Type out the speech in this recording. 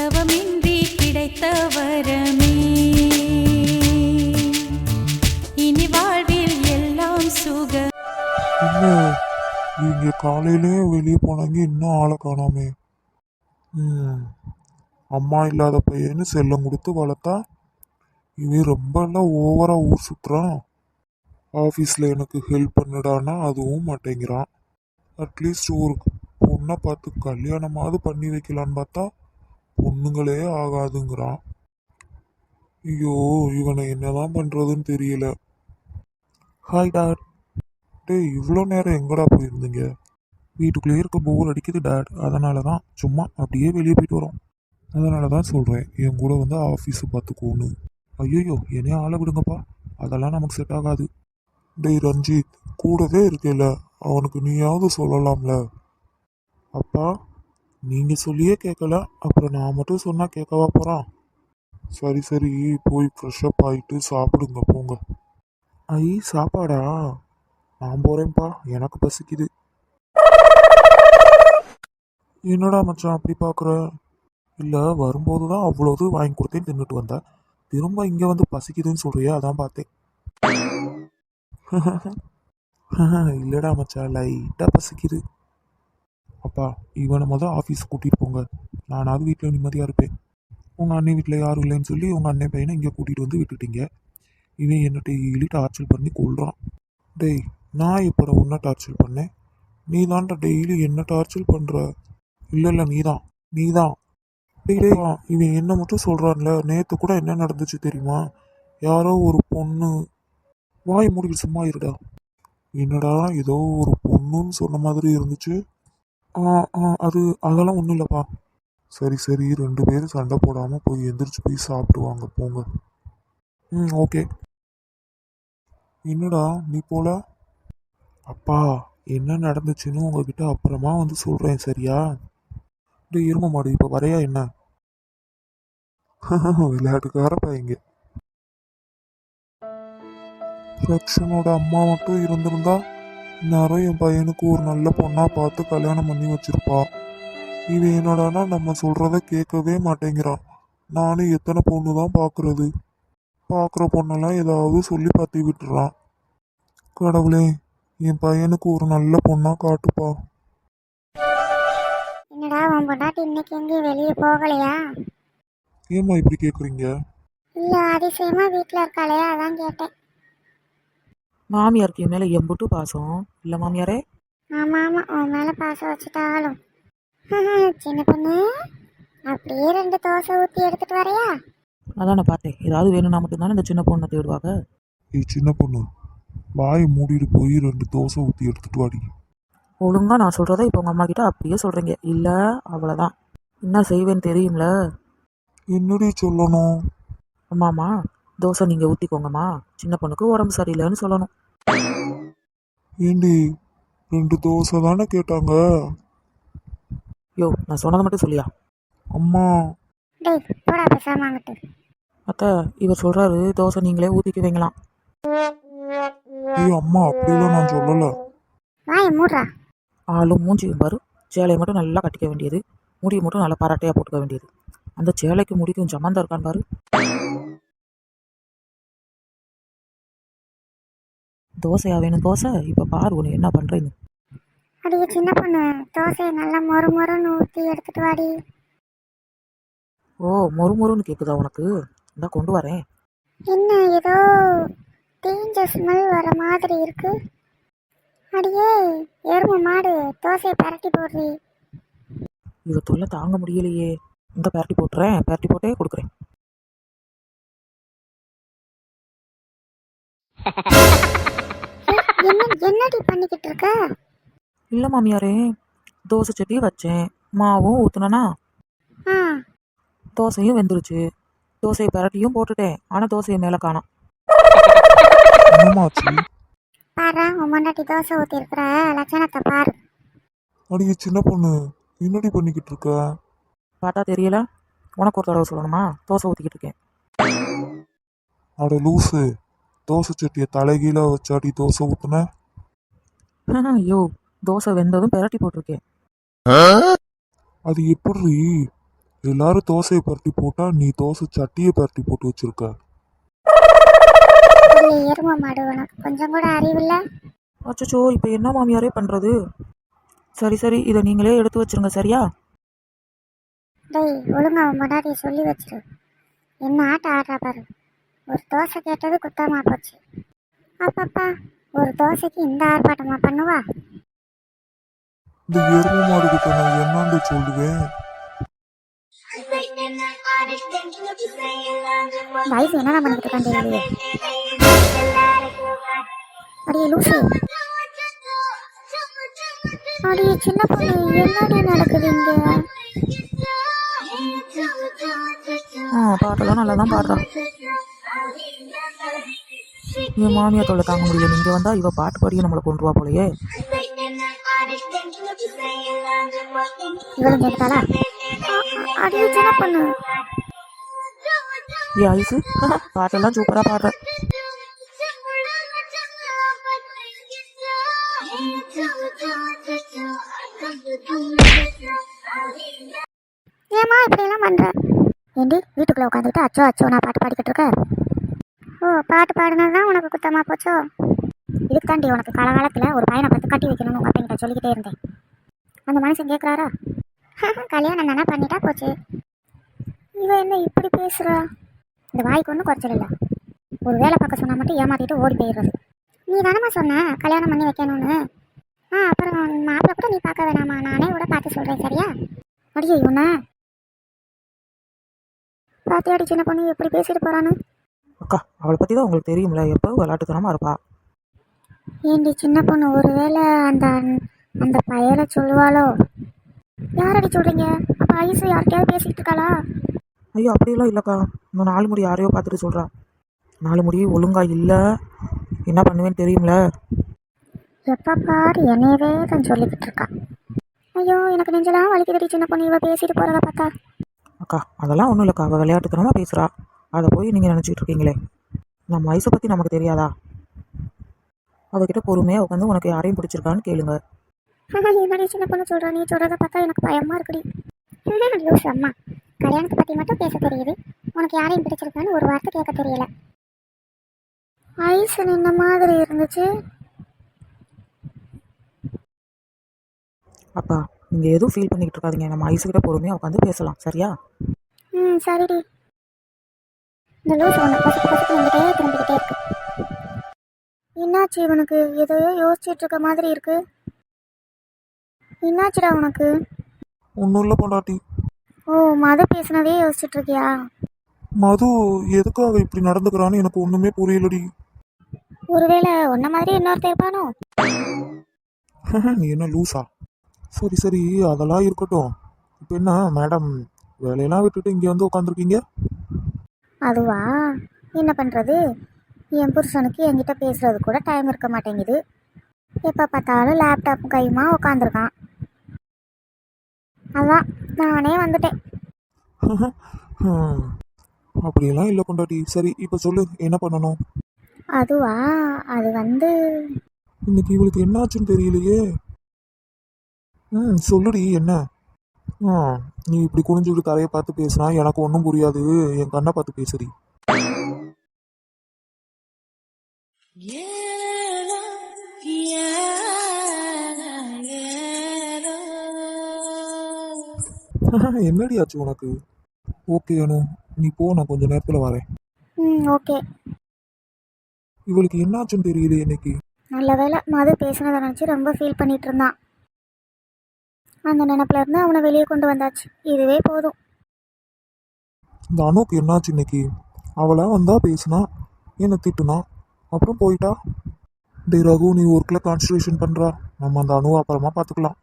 தவமின்றி கிடைத்த வரமே இனி வாழ்வில் எல்லாம் சுக என்ன இங்க காலையிலே வெளியே போனாங்க இன்னும் ஆளை காணாமே. ம் அம்மா இல்லாத பையன்னு செல்லம் கொடுத்து வளர்த்தா இவன் ரொம்ப எல்லாம் ஓவரா ஊர் சுற்றுறான் ஆஃபீஸில் எனக்கு ஹெல்ப் பண்ணுடான்னா அதுவும் மாட்டேங்கிறான். அட்லீஸ்ட் ஒரு பொண்ணை பார்த்து கல்யாணமாவது பண்ணி வைக்கலான்னு பார்த்தா பொண்ணுங்களே ஆகாதுங்கிறான். ஐயோ இவனை என்னதான் பண்றதுன்னு தெரியல. ஹாய் டாட் டேய் இவ்வளோ நேரம் எங்கடா போயிருந்தீங்க? வீட்டுக்குள்ளேயே இருக்க போர் அடிக்குது டேட் அதனால தான் சும்மா அப்படியே வெளியே போயிட்டு வரோம். அதனால தான் சொல்கிறேன் என் கூட வந்து ஆஃபீஸை பார்த்துக்கோன்னு ஐயோ என்னைய ஆளை விடுங்கப்பா. அதெல்லாம் நமக்கு செட் ஆகாது. டேய் ரஞ்சித் கூடவே இருக்கேல. அவனுக்கு நீயாவது சொல்லலாம்ல. அப்பா நீங்கள் சொல்லியே கேட்கல அப்புறம் நான் மட்டும் சொன்னால் கேட்கவா போகிறான் சரி சரி போய் ஃப்ரெஷ்அப் ஆகிட்டு சாப்பிடுங்க போங்க. ஐ சாப்பாடா? நான் போகிறேன்ப்பா எனக்கு பசிக்குது. என்னடா மச்சான் அப்படி பார்க்குற இல்லை வரும்போது தான் அவ்வளோது வாங்கி கொடுத்தேன் தின்னுட்டு வந்தேன் திரும்ப இங்கே வந்து பசிக்குதுன்னு சொல்றியா அதான் பார்த்தேன். இல்லைடா மச்சான் லைட்டாக பசிக்குது. அப்பா இவனை மொதல் ஆஃபீஸ் கூட்டிகிட்டு போங்க. நானாவது வீட்டில் நிம்மதியாக இருப்பேன். உங்கள் அண்ணன் வீட்டில் யாரும் இல்லைன்னு சொல்லி உங்கள் அண்ணன் பையனை இங்கே கூட்டிகிட்டு வந்து விட்டுட்டீங்க. இவன் என்ன டெய்லி டார்ச்சர் பண்ணி கொள்றான் டேய் நான் இப்போ ஒன்றா டார்ச்சர் பண்ணேன்? நீ தான்டா டெய்லி என்ன டார்ச்சர் பண்ணுற இல்லை இல்லை நீ தான் நீ தான் டேய் இவன் என்ன மட்டும் சொல்கிறான்ல நேற்று கூட என்ன நடந்துச்சு தெரியுமா? யாரோ ஒரு பொண்ணு. வாய் மூடிக்கிட்டு சும்மா இருடா. என்னடா ஏதோ ஒரு பொண்ணுன்னு சொன்ன மாதிரி இருந்துச்சு. ஆ ஆ அது அதெல்லாம் ஒன்றும் இல்லைப்பா. சரி சரி ரெண்டு பேரும் சண்டை போடாமல் போய் எந்திரிச்சு போய் சாப்பிட்டு வாங்க போங்க. ம் ஓகே. என்னடா நீ போல? அப்பா என்ன நடந்துச்சுன்னு உங்ககிட்ட அப்புறமா வந்து சொல்கிறேன் சரியா? டேய் இரும மாடு இப்போ வரையா என்ன? விளையாட்டுக்கார பையங்க. ரக்ஷனோட அம்மா மட்டும் இருந்திருந்தா இந்நேரம் என் பையனுக்கு ஒரு நல்ல பொண்ணா பார்த்து கல்யாணம் பண்ணி வச்சிருப்பா. இவன் என்னடானா நம்ம சொல்றத கேட்கவே மாட்டேங்கிறான் நானும் எத்தனை பொண்ணு தான் பார்க்கறது. பார்க்குற பொண்ணெல்லாம் ஏதாவது சொல்லி பத்தி விட்டுறான் கடவுளே என் பையனுக்கு ஒரு நல்ல பொண்ணா காட்டுப்பா. என்னடா உன் பொண்டாட்டி இன்னைக்கு எங்கேயும் வெளியே போகலையா? ஏம்மா இப்படி கேட்குறீங்க இல்ல அதிசயமா வீட்டில் இருக்காளே அதான் கேட்டேன். மாமியாருக்கு என் மேலே எம்புட்டு பாசம். இல்லை மாமியாரே? ஆமா ஆமா. உன் மேல பாசம் வச்சுட்டாலும். சின்ன பொண்ணு அப்படியே ரெண்டு தோசை ஊத்தி எடுத்துட்டு வரையா? அதான் நான் பார்த்தேன். ஏதாவது வேணும்னா மட்டும்தானே இந்த சின்ன பொண்ணை தேடுவாங்க. ஏய் சின்ன பொண்ணு வாயை மூடிட்டு போய் ரெண்டு தோசை ஊற்றி எடுத்துட்டு வாடி. ஒழுங்கா நான் சொல்கிறத இப்போ உங்கள் அம்மா கிட்ட அப்படியே சொல்கிறீங்க இல்லை அவ்வளோதான் என்ன செய்வேன்னு தெரியும்ல? என்னடி சொல்லணும்? அம்மாம்மா தோசை நீங்கள் ஊற்றிக்கோங்கம்மா சின்ன பொண்ணுக்கு உடம்பு சரியில்லைன்னு சொல்லணும். ஏண்டி ரெண்டு தோசை தானே கேட்டாங்க? யோ நான் சொன்னதை மட்டும் சொல்லியா? அம்மா. டேய் போடா பேசாம அங்கிட்டு அத்தை இவர் சொல்கிறாரு தோசை நீங்களே ஊற்றிக்குவீங்களாம் ஏய் அம்மா அப்படிலாம் நான் சொல்லலை. வாய மூடுறா. ஆளும் மூஞ்சியும் பாரு. சேலையை மட்டும் நல்லா கட்டிக்க வேண்டியது. முடியை மட்டும் நல்லா பராட்டையாக போட்டுக்க வேண்டியது. அந்த சேலைக்கு முடிக்கும் சம்மந்தம் இருக்கான்னு பாரு. தோசையா வேணும்? தோசை? இப்போ பாரு உன்னை என்ன பண்ணுறேன்னு அடியே சின்ன பொண்ணு. தோசையை நல்லா மொறு மொறுன்னு ஊத்தி எடுத்துட்டு வாடி. ஓ மொறு மொறுன்னு கேட்குதா உனக்கு? இந்தா கொண்டு வரேன். என்ன ஏதோ தீஞ்ச ஸ்மெல் வர மாதிரி இருக்கு. அடியே எருமை மாடு தோசையை பரட்டி போடுறி. இவ தொல்லை தாங்க முடியலையே. இந்த பேரட்டி போட்டுறேன். பேரட்டி போட்டே கொடுக்குறேன். என்ன என்னடி பண்ணிக்கிட்டு இருக்க இல்லை மாமியாரே தோசை சட்டியை வச்சேன். மாவும் ஊற்றுனனா ஆ. தோசையும் வெந்துருச்சு. தோசையை பரட்டியும் போட்டுட்டேன். ஆனால் தோசையை மேலே காணோம். என்னமாச்சு? பாரு உன் பொண்டாட்டி தோசை ஊத்தி இருக்கிற லட்சணத்தை பாரு. அடியே சின்ன பொண்ணு. என்னடி பண்ணிக்கிட்டு இருக்க பார்த்தா தெரியல. உனக்கு ஒரு தடவை சொல்லணுமா? தோசை ஊற்றிக்கிட்டு இருக்கேன். அட லூசு. தோசை சட்டியை தலைகீழ வச்சாடி தோசை ஊத்துன? ஐயோ தோசை வெந்ததும் பெரட்டி போட்டிருக்கேன். அது எப்படி எல்லாரும் தோசையை பரட்டி போட்டா நீ தோசை சட்டியை பரட்டி போட்டு வச்சிருக்க. எரும மாடு உனக்கு கொஞ்சம் கூட அறிவில்ல? அச்சச்சோ இப்போ என்ன மாமியாரே பண்ணுறது சரி சரி இதை நீங்களே எடுத்து வச்சிருங்க சரியா? டேய் ஒழுங்கா முன்னாடி சொல்லி வச்சிரு. என்ன ஆட்டம் ஆடுறா பாரு. ஒரு தோசை கேட்டது குத்தமா போச்சு. அப்பப்பா ஒரு தோசைக்கு இந்த ஆர்ப்பாட்டமா பண்ணுவா? இந்த எருமை மாடுகிட்ட நான் என்னன்னு சொல்லுவேன். வயசு என்னடா பண்ணிட்டு இருக்கான் தெரியலையே. அடியே லூசு. அடியே சின்ன பொண்ணு என்னடி நடக்குது இங்க? ஆ பாட்டெல்லாம் நல்லா தான் பாடுறான் என் மாமியார் தொல்லை தாங்க முடியல. இங்கே வந்தால் இவ பாட்டு பாடியே நம்மளை கொண்டுருவா போலயே. ஏ ஐசு? பாட்டெல்லாம் சூப்பராக பாடுற. ஏமா இப்படி எல்லாம் பண்ற? ஏண்டி வீட்டுக்குள்ள உட்காந்துட்டு அச்சோ அச்சோ நான் பாட்டு பாடிக்கிட்டு இருக்க ஓ பாட்டு பாடினது தான் உனக்கு குத்தமா போச்சோ? இதுக்கு தாண்டி உனக்கு காலகாலத்தில் ஒரு பையனை பார்த்து கட்டி வைக்கணும்னு உங்கள் அப்பா சொல்லிக்கிட்டே இருந்தேன். அந்த மனுஷன் கேட்குறாரா கல்யாணம் தானே பண்ணிட்டா போச்சு. இவ என்ன இப்படி பேசுகிறா இந்த வாய்க்கு ஒன்றும் குறைச்சல் இல்லை. ஒரு வேலை பார்க்க சொன்னால் மட்டும் ஏமாத்திட்டு ஓடி போயிடுறது. நீ தானம்மா சொன்ன கல்யாணம் பண்ணி வைக்கணும்னு? ஆ அப்புறம் மாப்பிள்ளை கூட நீ பார்க்க வேணாமா நானே கூட பார்த்து சொல்கிறேன் சரியா? அடியே இவனை? பாத்தியாடி சின்ன பொண்ணு எப்படி பேசிட்டு போறான்னு அக்கா அவளை பற்றி தான் உங்களுக்கு தெரியும்ல எப்போ விளாட்டுத்தனமாக இருப்பா? ஏண்டி சின்ன பொண்ணு ஒருவேளை அந்த அந்த பயலை சொல்லுவாளோ? யாரடி சொல்றீங்க? அப்ப ஐசு யார்கிட்டயாவது பேசிட்டு இருக்காளா? ஐயோ அப்படியெல்லாம் இல்லைக்கா. இன்னும் நாலு முடி யாரையோ பார்த்துட்டு சொல்கிறா நாலு முடி ஒழுங்கா இல்லை. என்ன பண்ணுவேன்னு தெரியும்ல. எப்ப பாரு என்னையவே தான் சொல்லிக்கிட்டு இருக்கா. ஐயோ எனக்கு நெஞ்செல்லாம் வலிக்குதுடி சின்ன பொண்ணு. இவ பேசிட்டு போறத பார்த்தா. அக்கா அதெல்லாம் ஒன்றும் இல்லைக்கா. அவள் விளையாட்டுத்தனமாக பேசுகிறா அதை போய் நீங்கள் நினச்சிட்டு இருக்கீங்களே? நம்ம வயசை பற்றி நமக்கு தெரியாதா? அவகிட்ட பொறுமையாக உட்காந்து உனக்கு யாரையும் பிடிச்சிருக்கான்னு கேளுங்க. என்னடி சின்ன பொண்ணு சொல்ற நீ சொல்றத பார்த்தா எனக்கு பயமா இருக்குடி. அம்மா. கல்யாணத்தை பத்தி மட்டும் பேச தெரியுது. உனக்கு யாரையும் பிடிச்சிருக்கான்னு ஒரு வார்த்தை கேட்க தெரியல. ஐஸ் நின்ன மாதிரி இருந்துச்சு? அப்பா நீங்கள் எதுவும் ஃபீல் பண்ணிக்கிட்டு இருக்காதீங்க. நம்ம ஐஸுக்கிட்ட பொறுமையாக உட்காந்து பேசலாம் சரியா? ம் சரிடி. இந்த லூஸ் ஒன்று பசுக்கு பசுக்கு என்கிட்டே திரும்பிக்கிட்டே இருக்கு. என்னாச்சு இவனுக்கு எதையோ யோசிச்சுட்டு இருக்க மாதிரி இருக்கு. என்னாச்சுடா உனக்கு? ஒன்றும் இல்லை பொண்டாட்டி. ஓ மத பேசுனதே யோசிச்சுட்டு இருக்கியா? மது எதுக்காக இப்படி நடந்துக்கிறான்னு எனக்கு ஒன்றுமே புரியலடி. ஒருவேளை உன்ன மாதிரி இன்னொருத்தர் இருப்பானோ? நீ என்ன லூசா? சரி சரி அதெல்லாம் இருக்கட்டும். இப்போ என்ன மேடம் வேலையெல்லாம் விட்டுட்டு இங்கே வந்து உட்காந்துருக்கீங்க அதுவா? என்ன பண்ணுறது என் புருஷனுக்கு என்கிட்ட பேசுறது கூட டைம் இருக்க மாட்டேங்குது. எப்போ பார்த்தாலும் லேப்டாப் கையுமா உட்காந்துருக்கான் அதான் நானே வந்துட்டேன். அப்படியெல்லாம் இல்லை பொண்டாட்டி சரி இப்போ சொல்லு என்ன பண்ணணும்? அதுவா? அது வந்து இன்னைக்கு இவளுக்கு என்னாச்சுன்னு தெரியலையே. ம் சொல்லுடி என்ன? ஆ நீ இப்படி குனிஞ்சுக்கிட்டு தரையை பார்த்து பேசினா எனக்கு ஒன்றும் புரியாது. என் கண்ணை பார்த்து பேசுடி. என்னடி ஆச்சு உனக்கு? ஓகே அனு. நீ போ நான் கொஞ்ச நேரத்தில் வரேன். ம் ஓகே. இவளுக்கு என்னாச்சுன்னு தெரியல இன்னைக்கு? நல்ல வேளை மது பேசுனதை நினச்சி ரொம்ப ஃபீல் பண்ணிட்டு இருந்தான். அந்த நினப்புல இருந்து அவனை வெளியே கொண்டு வந்தாச்சு. இதுவே போதும். இந்த அனுக்கு என்னாச்சு இன்னைக்கு? அவளை வந்தா பேசினா? என்னை திட்டுனா? அப்புறம் போயிட்டா? டே ரகு நீ ஒர்க்கில் கான்சன்ட்ரேஷன் பண்ணுறா நம்ம அந்த அணுவை அப்புறமா பார்த்துக்கலாம்.